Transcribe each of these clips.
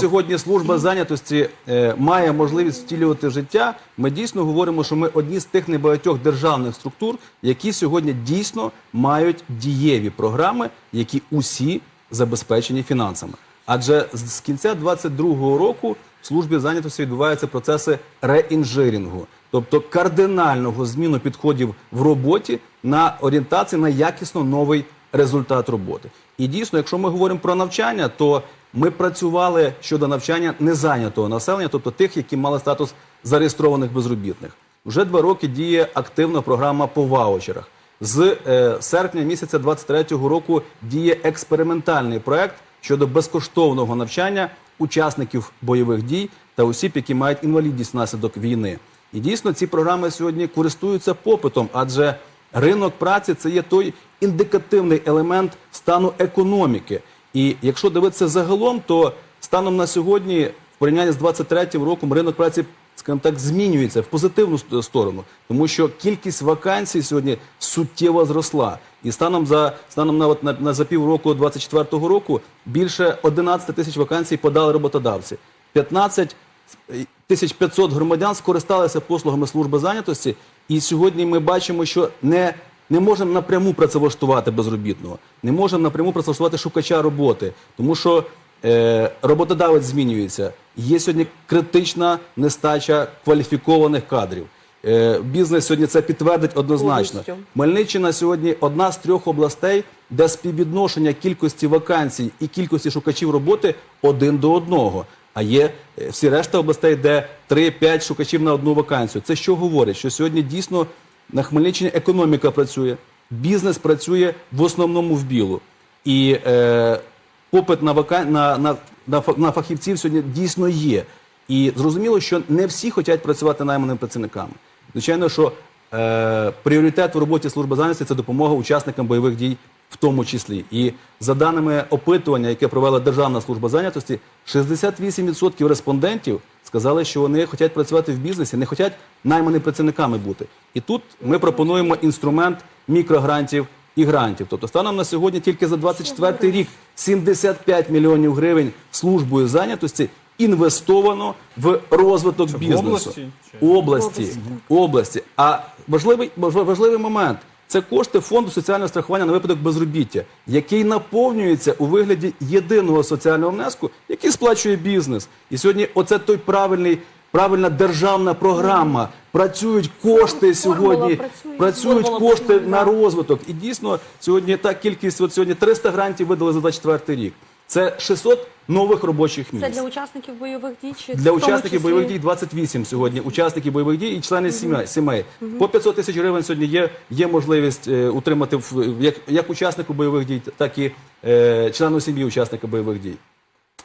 Сьогодні служба зайнятості е, має можливість втілювати життя. Ми дійсно говоримо, що ми одні з тих небагатьох державних структур, які сьогодні дійсно мають дієві програми, які усі забезпечені фінансами. Адже з з кінця 2022 року в службі зайнятості відбуваються процеси реінжирінгу, тобто кардинального зміну підходів в роботі на орієнтацію на якісно новий результат роботи. І дійсно, якщо ми говоримо про навчання, то ми працювали щодо навчання незайнятого населення, тобто тих, які мали статус зареєстрованих безробітних. Вже два роки діє активна програма по ваучерах. З е, серпня місяця 23-го року діє експериментальний проект щодо безкоштовного навчання учасників бойових дій та осіб, які мають інвалідність внаслідок війни. І дійсно ці програми сьогодні користуються попитом, адже ринок праці це є той індикативний елемент стану економіки. І якщо дивитися загалом, то станом на сьогодні, в порівнянні з 23-м роком, ринок праці, скажімо так, змінюється в позитивну сторону, тому що кількість вакансій сьогодні суттєво зросла. І станом за станом на от на, на за півроку 24-го року більше 11 тисяч вакансій подали роботодавці. 15 тисяч 500 громадян скористалися послугами служби зайнятості, і сьогодні ми бачимо, що не, не можемо напряму працевлаштувати безробітного, не можемо напряму працевлаштувати шукача роботи, тому що е, роботодавець змінюється. Є сьогодні критична нестача кваліфікованих кадрів. Е, бізнес сьогодні це підтвердить однозначно. Повністю. Хмельниччина сьогодні одна з трьох областей, де співвідношення кількості вакансій і кількості шукачів роботи один до одного. А є е, всі решта областей, де 3-5 шукачів на одну вакансію. Це що говорить? Що сьогодні дійсно на Хмельниччині економіка працює, бізнес працює в основному в білу. І е, попит на, вака... на, на, на, на фахівців сьогодні дійсно є. І зрозуміло, що не всі хочуть працювати найманими працівниками. Звичайно, що е, пріоритет в роботі служби зайнятості це допомога учасникам бойових дій в тому числі. І за даними опитування, яке провела Державна служба зайнятості, 68% респондентів сказали, що вони хочуть працювати в бізнесі, не хочуть найманими працівниками бути. І тут ми пропонуємо інструмент мікрогрантів і грантів. Тобто станом на сьогодні тільки за 24 рік 75 мільйонів гривень службою зайнятості інвестовано в розвиток бізнесу області чи- області, області. А важливий важливий момент це кошти фонду соціального страхування на випадок безробіття, який наповнюється у вигляді єдиного соціального внеску, який сплачує бізнес. І сьогодні оце той правильний. Правильна державна програма. Працюють кошти сьогодні, працює. працюють кошти працює, на розвиток. І дійсно сьогодні та кількість, от сьогодні 300 грантів видали за 24 рік. Це 600 нових робочих місць. Це для учасників бойових дій чи Для учасників числі- бойових дій 28 сьогодні. Учасників бойових дій і члени сімей. сімей. По 500 тисяч гривень сьогодні є, є можливість е, утримати в- як, як учаснику бойових дій, так і е, члену сім'ї учасника бойових дій.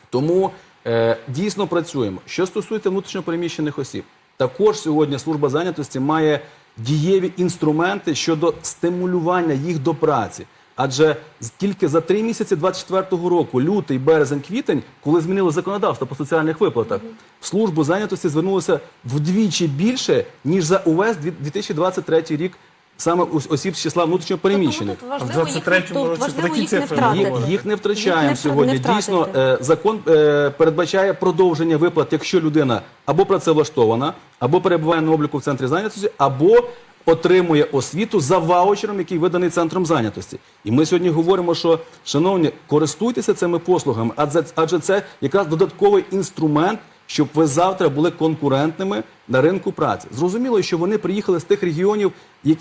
Тому е, дійсно працюємо. Що стосується внутрішньопереміщених осіб, також сьогодні служба зайнятості має дієві інструменти щодо стимулювання їх до праці. Адже з- тільки за три місяці 24-го року, лютий, березень, квітень, коли змінили законодавство по соціальних виплатах, в службу зайнятості звернулося вдвічі більше, ніж за увесь дві- 2023 рік саме ос- осіб з числа внутрішньопереміщених. Тому тут А в важливо їх- 23-му році такі їх не цифри втратити. Їх, їх не втрачаємо Їх не сьогодні. не. Дійсно, е, закон е, передбачає продовження виплат, якщо людина або працевлаштована, або перебуває на обліку в центрі зайнятості, або отримує освіту за ваучером, який виданий центром зайнятості. І ми сьогодні говоримо, що, шановні, користуйтеся цими послугами, адже, адже це якраз додатковий інструмент. Щоб ви завтра були конкурентними на ринку праці. Зрозуміло, що вони приїхали з тих регіонів,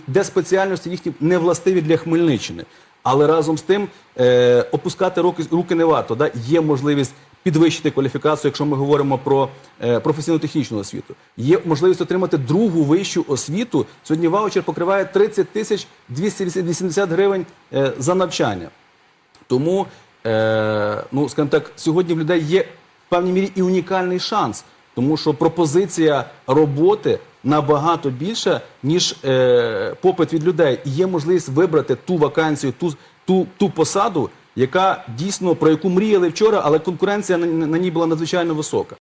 де спеціальності їхні не властиві для Хмельниччини. Але разом з тим е, опускати руки, руки не варто. Да? Є можливість підвищити кваліфікацію, якщо ми говоримо про е, професійно-технічну освіту. Є можливість отримати другу вищу освіту. Сьогодні ваучер покриває 30 тисяч 280 гривень е, за навчання. Тому, е, ну скажімо так, сьогодні в людей є в певній мірі і унікальний шанс, тому що пропозиція роботи набагато більша, ніж попит від людей. І є можливість вибрати ту вакансію, ту, ту, ту посаду, яка дійсно про яку мріяли вчора, але конкуренція на, на ній була надзвичайно висока.